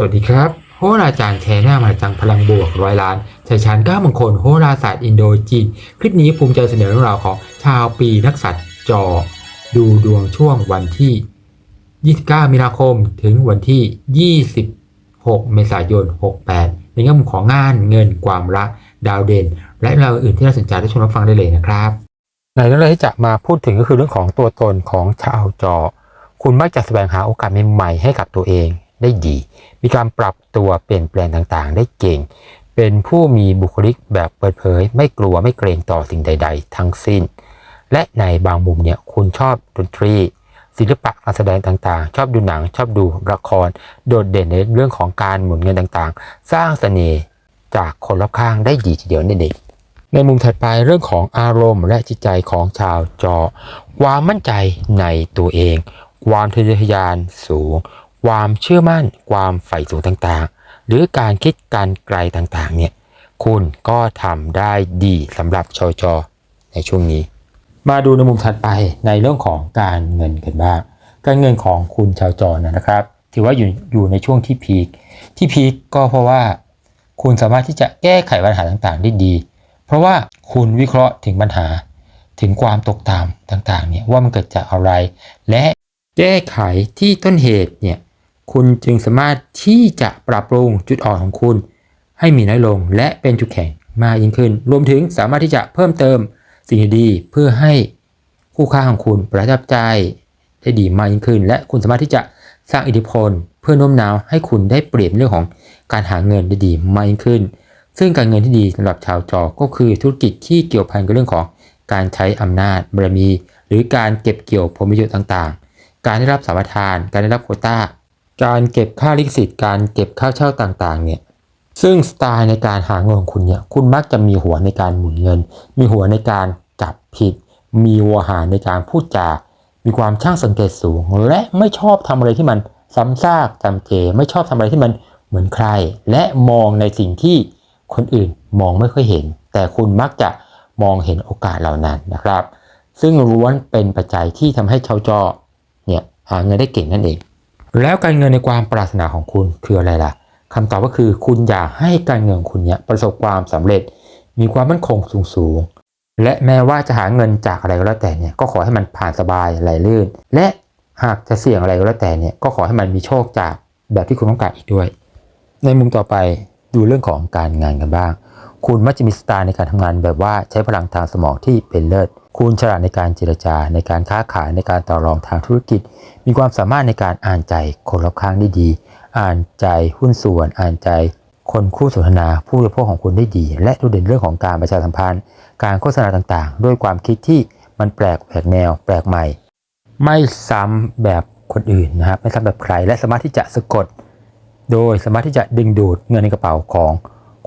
สวัสดีครับโหราจารย์แชร์หน้ามาจังพลังบวกร้อยล้านชัยชาญก้ามงคลโหราศาสตร์อินโดจีนคลิปนี้ภูมิใจเสนอเรื่องราวของชาวปีนักษัตริย์จอ ดูดวงช่วงวันที่ 29 มีนาคมถึงวันที่ 26 เมษายน 68 ในแง่มุมของงานเงินความรักดาวเด่น และเราอื่นที่น่าสนใจได้ชมรับฟังได้เลยนะครับในเรื่องแรกที่จะมาพูดถึงก็คือเรื่องของตัวตนของชาวจอ คุณมักจะแสวงหาโอกาสใหม่ๆให้กับตัวเอง ได้ดี มีการปรับตัวเปลี่ยนแปลงต่างๆ ได้เก่ง เป็นผู้มีบุคลิกแบบเปิดเผย ไม่กลัวไม่เกรงต่อสิ่งใด ๆ ทั้งสิ้น และในบางมุมเนี่ยคุณชอบดนตรี ศิลปะการแสดงต่างๆ ชอบดูหนังชอบดูละคร โดดเด่นในเรื่องของการหมุนเงินต่างๆ สร้างเสน่ห์จากคนรอบข้างได้ดีทีเดียวนั่นเองในมุมถัดไปเรื่องของอารมณ์และจิตใจของชาวจอ ความมั่นใจในตัวเอง ความทะเยอทะยานสูง ความเชื่อมั่น ความใฝ่สูงต่างๆ หรือการคิดการไกลต่างๆ เนี่ย คุณก็ทำได้ดีสำหรับชาวจอในช่วงนี้ มาดูในมุมถัดไปในเรื่องของการเงินกันบ้าง การเงินของคุณชาวจรนะครับ ถือว่าอยู่อยู่ในช่วงที่พีค ที่พีคก็เพราะว่า คุณสามารถที่จะแก้ไขปัญหาต่างๆ ได้ดี เพราะว่าคุณวิเคราะห์ถึงปัญหาถึงความตกต่ำต่างๆ เนี่ยว่ามันเกิดจากอะไร และแก้ไขที่ต้นเหตุเนี่ย คุณจึงสามารถที่จะปรับปรุงจุดอ่อนของคุณ ให้มีน้อยลงและเป็นจุดแข็งมากยิ่งขึ้น รวมถึงสามารถที่จะเพิ่มเติมสิ่งดีๆเพื่อให้คู่ค้าของคุณประทับใจได้ดีมากยิ่งขึ้น และคุณสามารถที่จะสร้างอิทธิพล เพื่อโน้มน้าวให้คุณได้เปรียบเรื่องของการหาเงินได้ดีมากยิ่งขึ้น ซึ่งการเงินที่ดีสำหรับชาวจอก็คือธุรกิจที่เกี่ยวพันกับเรื่องของการใช้อำนาจบารมี หรือการเก็บเกี่ยวผลประโยชน์ต่างๆ การได้รับสัมปทาน การได้รับโควต้า การเก็บค่าลิขสิทธิ์การเก็บค่าเช่าต่างๆ เนี่ยซึ่งสไตล์ในการหาเงินของคุณเนี่ยคุณมักจะมีหัวในการหมุนเงิน มีหัวในการจับผิด มีวัวหาในการพูดจา มีความช่างสังเกตสูง และไม่ชอบทำอะไรที่มันซ้ำซากจำเจ ไม่ชอบทำอะไรที่มันเหมือนใคร และมองในสิ่งที่คนอื่นมองไม่ค่อยเห็น แต่คุณมักจะมองเห็นโอกาสเหล่านั้นนะครับ ซึ่งล้วนเป็นปัจจัยที่ทำให้ชาวจอเนี่ยหาเงินได้เก่งนั่นเอง แล้วการเงินในความปรารถนาของคุณคืออะไรล่ะคำตอบก็คือคุณอยากให้การเงินคุณเนี่ยประสบความสำเร็จ มีความมั่นคงสูงสูงและแม้ว่าจะหาเงินจากอะไรก็แล้วแต่เนี่ยก็ขอให้มันผ่านสบายไหลลื่น และหากจะเสี่ยงอะไรก็แล้วแต่เนี่ยก็ขอให้มันมีโชคจากแบบที่คุณต้องการอีกด้วย ในมุมต่อไปดูเรื่องของการงานกันบ้าง คุณมักจะมีสไตล์ในการทำงานแบบว่าใช้พลังทางสมองที่เป็นเลิศ คุณฉลาดในการเจรจา ในการค้าขายในการต่อรองทางธุรกิจ มีความสามารถในการอ่านใจคนรอบข้างได้ดี อ่านใจหุ้นส่วน อ่านใจ คนคู่สนทนาผู้บริโภคของคุณได้ดี และดูเด่นเรื่องของการประชาสัมพันธ์ การโฆษณาต่างๆ ด้วยความคิดที่มันแปลกแปลกแนว แปลกใหม่ ไม่ซ้ำแบบคนอื่นนะครับไม่ซ้ำแบบใคร และสามารถที่จะสะกด โดยสามารถที่จะดึงดูดเงินในกระเป๋าของ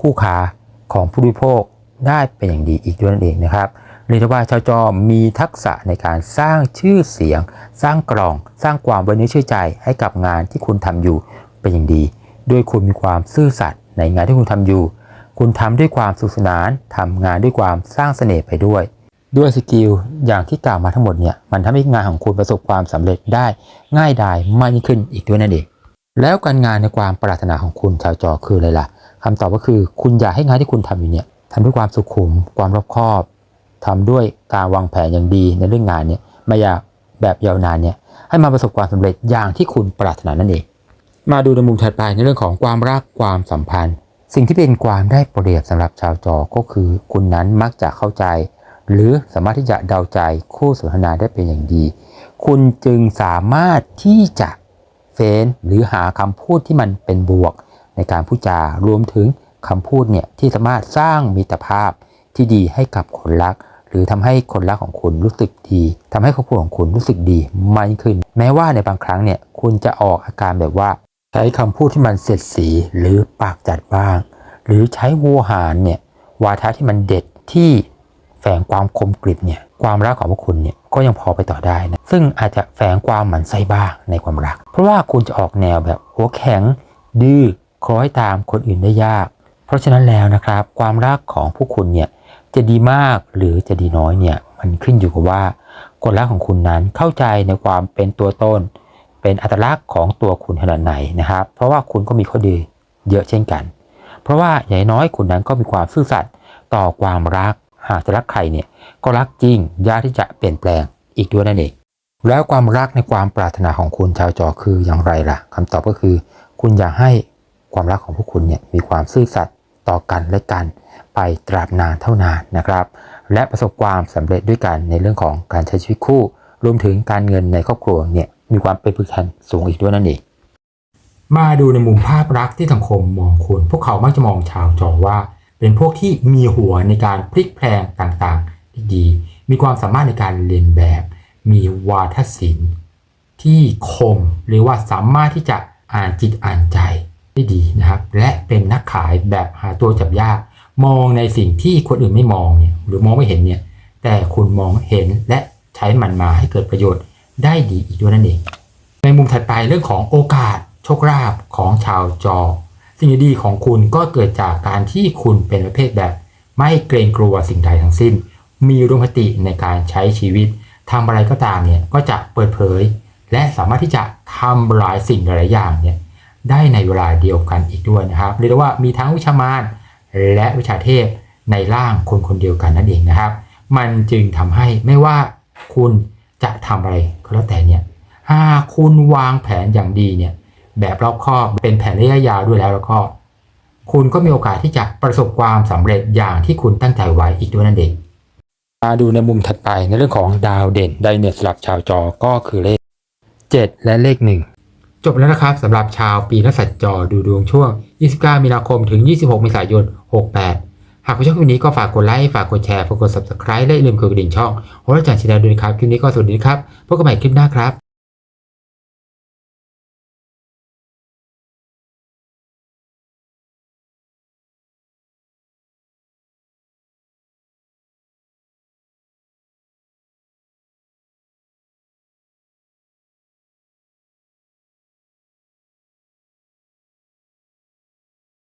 คู่ค้า ของผู้บริโภคได้เป็นอย่างดีอีกด้วยนั่นเองนะครับเรียกได้ว่าชาวจอมีทักษะในการสร้างชื่อเสียง สร้างกล่อง สร้างความไว้เนื้อเชื่อใจให้กับงานที่คุณทำอยู่เป็นอย่างดี ด้วยคุณมีความซื่อสัตย์ในงานที่คุณทำอยู่ คุณทำด้วยความสุขสนานทำงานด้วยความสร้างเสน่ห์ไปด้วย ด้วยสกิลอย่างที่กล่าวมาทั้งหมดเนี่ยมันทำให้งานของคุณประสบความสำเร็จได้ง่ายดายมากยิ่งขึ้นอีกด้วยนั่นเองแล้วการงานในความปรารถนาของคุณชาวจอคืออะไรล่ะ คำตอบก็คือ คุณอยากให้งานที่คุณทำอยู่เนี่ยทำด้วยความสุขุม ความรอบคอบทำด้วยการวางแผนอย่างดีในเรื่องงานเนี่ยไม่อยากแบบยาวนานเนี่ยให้มาประสบความสำเร็จอย่างที่คุณปรารถนานั่นเอง มาดูในมุมถัดไปในเรื่องของความรักความสัมพันธ์ สิ่งที่เป็นความได้เปรียบสำหรับชาวจอก็คือ คุณนั้นมักจะเข้าใจ หรือสามารถที่จะเดาใจคู่สนทนาได้เป็นอย่างดี คุณจึงสามารถที่จะเฟ้นหรือหาคำพูดที่มันเป็นบวก การพูดจารวมถึงคำพูดเนี่ยที่สามารถสร้างมิตรภาพที่ดีให้กับคนรัก หรือทำให้คนรักของคุณรู้สึกดีทำให้ครอบครัวของคุณรู้สึกดีมากขึ้น แม้ว่าในบางครั้งเนี่ยคุณจะออกอาการแบบว่า ใช้คำพูดที่มันเสียดสีหรือปากจัดบ้าง หรือใช้โวหารเนี่ยวาทะที่มันเด็ดที่แฝงความคมกริบเนี่ยความรักของพวกคุณเนี่ยก็ยังพอไปต่อได้นะซึ่งอาจจะแฝงความหมันไส้บ้างในความรัก เพราะว่าคุณจะออกแนวแบบหัวแข็งดื้อ คล้อยตามคนอื่นได้ยาก เพราะฉะนั้นแล้วนะครับ ความรักของผู้คุณเนี่ยจะดีมากหรือจะดีน้อยเนี่ยมันขึ้นอยู่กับว่าคนรักของคุณนั้นเข้าใจในความเป็นตัวตนเป็นอัตลักษณ์ของตัวคุณขนาดไหนนะครับ เพราะว่าคุณก็มีข้อดีเยอะเช่นกัน เพราะว่าอย่างน้อยคุณนั้นก็มีความซื่อสัตย์ต่อความรักหากจะรักใครเนี่ยก็รักจริงยากที่จะเปลี่ยนแปลงอีกด้วยนั่นเองแล้วความรักในความปรารถนาของคุณชาวจอคืออย่างไรล่ะคำตอบก็คือ คุณอยากให้ ความรักของพวกคุณเนี่ยมีความซื่อสัตย์ต่อกันและกันไปตราบนานเท่านานนะครับ และประสบความสำเร็จด้วยกันในเรื่องของการใช้ชีวิตคู่ รวมถึงการเงินในครอบครัวเนี่ยมีความเป็นพื้นฐานสูงอีกด้วยนั่นเองมาดูในมุมภาพรักที่สังคมมองคุณ พวกเขามักจะมองชาวจอว่า เป็นพวกที่มีหัวในการพลิกแพลงต่างๆที่ดีมีความสามารถในการเรียนแบบ มีวาทศิลป์ที่คม หรือว่าสามารถที่จะอ่านจิตอ่านใจ ได้ดีนะครับ และเป็นนักขายแบบหาตัวจับยาก มองในสิ่งที่คนอื่นไม่มองเนี่ยหรือมองไม่เห็นเนี่ยแต่คุณมองเห็นและใช้มันมาให้เกิดประโยชน์ได้ดีอีกด้วยนั่นเอง ในมุมถัดไปเรื่องของโอกาสโชคลาภของชาวจอ สิ่งดีของคุณก็เกิดจากการที่คุณเป็นประเภทแบบ ไม่เกรงกลัวสิ่งใดทั้งสิ้น มีอุมคติในการใช้ชีวิตทำอะไรก็ตามเนี่ยก็จะเปิดเผย และสามารถที่จะทำหลายสิ่งหลายอย่างเนี่ย ได้ในเวลาเดียวกันอีกด้วยนะครับ เรียกว่ามีทั้งวิชามารและวิชาเทพในร่างคนคนเดียวกันนั่นเองนะครับ มันจึงทำให้ไม่ว่าคุณจะทำอะไรก็แล้วแต่เนี่ยหากคุณวางแผนอย่างดีเนี่ยแบบรอบคอบเป็นแผนระยะยาวด้วยแล้วแล้วก็ คุณก็มีโอกาสที่จะประสบความสำเร็จอย่างที่คุณตั้งใจไว้อีกด้วยนั่นเองมาดูในมุมถัดไปในเรื่องของดาวเด่นไดเนสสำหรับชาวจอก็คือเลข 7 และเลข 1 จบแล้วนะครับสำหรับชาวปีนักสัตว์จอดูดวงช่วง 29 มีนาคมถึง 26 เมษายน 68 หากคุณชอบคลิปนี้ก็ฝากกดไลค์ ฝากกดแชร์ ฝากกด subscribe และอย่าลืมกดกระดิ่งช่องโหราจารย์ชินดาด้วยนะครับ คลิปนี้ก็สวัสดีครับ พบกันใหม่คลิปหน้าครับ